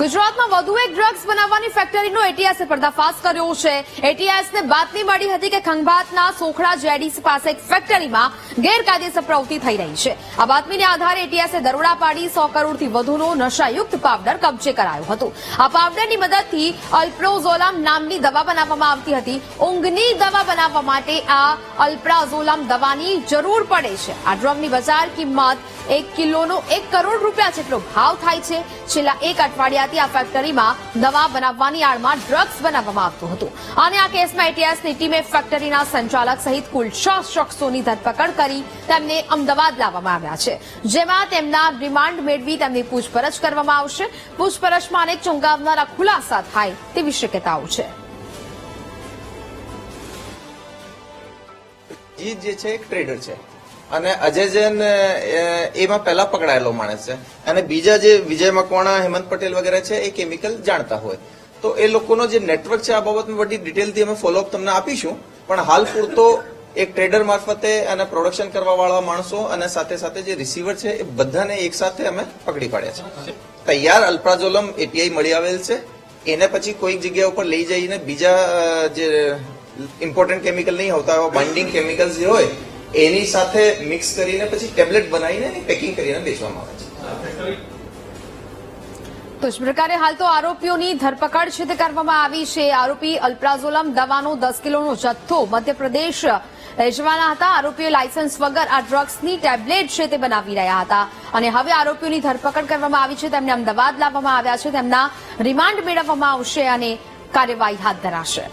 ગુજરાતમાં વધુ એક ડ્રગ્સ બનાવવાની ફેક્ટરીનો એટીએસે પર્દાફાશ કર્યો છે. એટીએસને બાતમી મળી હતી કે ખંભાતના સોખડા જેડીસી પાસે એક ફેક્ટરીમાં ગેરકાયદેસર પ્રવૃત્તિ થઈ રહી છે. આ બાતમીને આધારે એટીએસે દરોડા પાડી સો કરોડથી વધુનો નશાયુક્ત પાવડર કબજે કરાયો હતો. આ પાવડરની મદદથી અલ્પ્રોઝોલામ નામની દવા બનાવવામાં આવતી હતી. ઊંઘની દવા બનાવવા માટે આ અલ્પ્રાઝોલામ દવાની જરૂર પડે છે. આ ડ્રગની બજાર કિંમત એક કિલોનો એક કરોડ રૂપિયા જેટલો ભાવ થાય છે. છેલ્લા એક અઠવાડિયાથી આ ફેક્ટરીમાં દવા બનાવવાની આડમાં ડ્રગ્સ બનાવવામાં આવતું હતું. અને આ કેસમાં એટીએસની ટીમે ફેક્ટરીના સંચાલક સહિત કુલ છ શખ્સોની ધરપકડ કરી તેમને અમદાવાદ લાવવામાં આવ્યા છે. જેમાં તેમના રિમાન્ડ મેળવી તેમની પૂછપરછ કરવામાં આવશે. પૂછપરછમાં અનેક ચુંગાવનારા ખુલાસા થાય તેવી શક્યતાઓ છે. જે છે, એક ટ્રેડર છે. અને અજય જૈન એમાં પહેલા પકડાયેલો માણસ છે. અને બીજા જે વિજય મકવાણા, હેમંત પટેલ વગેરે છે, એ કેમિકલ જાણતા હોય. તો એ લોકોનો જે નેટવર્ક છે, આ બાબતમાં બધી ડિટેલથી અમે ફોલોઅપ તમને આપીશું. પણ હાલ પૂરતો એક ટ્રેડર મારફતે અને પ્રોડક્શન કરવા વાળા માણસો અને સાથે સાથે જે રિસીવર છે, એ બધાને એક સાથે અમે પકડી પાડ્યા છે. તૈયાર અલ્પ્રાઝોલમ એપીઆઈ મળી આવેલ છે. એને પછી કોઈક જગ્યા ઉપર લઈ જઈને બીજા જે ઇમ્પોર્ટન્ટ કેમિકલ નહીં હોતા એવા બાઇન્ડિંગ કેમિકલ્સ જે હોય એની સાથે મિક્સ કરીને પછી ટેબ્લેટ બનાવીને એની પેકિંગ કરીને વેચવામાં આવે છે. તો જ પ્રકારે હાલ તો આરોપીઓની ધરપકડ છે તે કરવામાં આવી છે. આરોપી અલ્પ્રાઝોલમ દવાનો દસ કિલોનો જથ્થો મધ્યપ્રદેશ રહેવાના હતા. આરોપીઓ લાયસન્સ વગર આ ડ્રગ્સની ટેબ્લેટ છે તે બનાવી રહ્યા હતા. અને હવે આરોપીઓની ધરપકડ કરવામાં આવી છે. તેમને અમદાવાદ લાવવામાં આવ્યા છે. તેમના રિમાન્ડ મેળવવામાં આવશે અને કાર્યવાહી હાથ ધરાશે.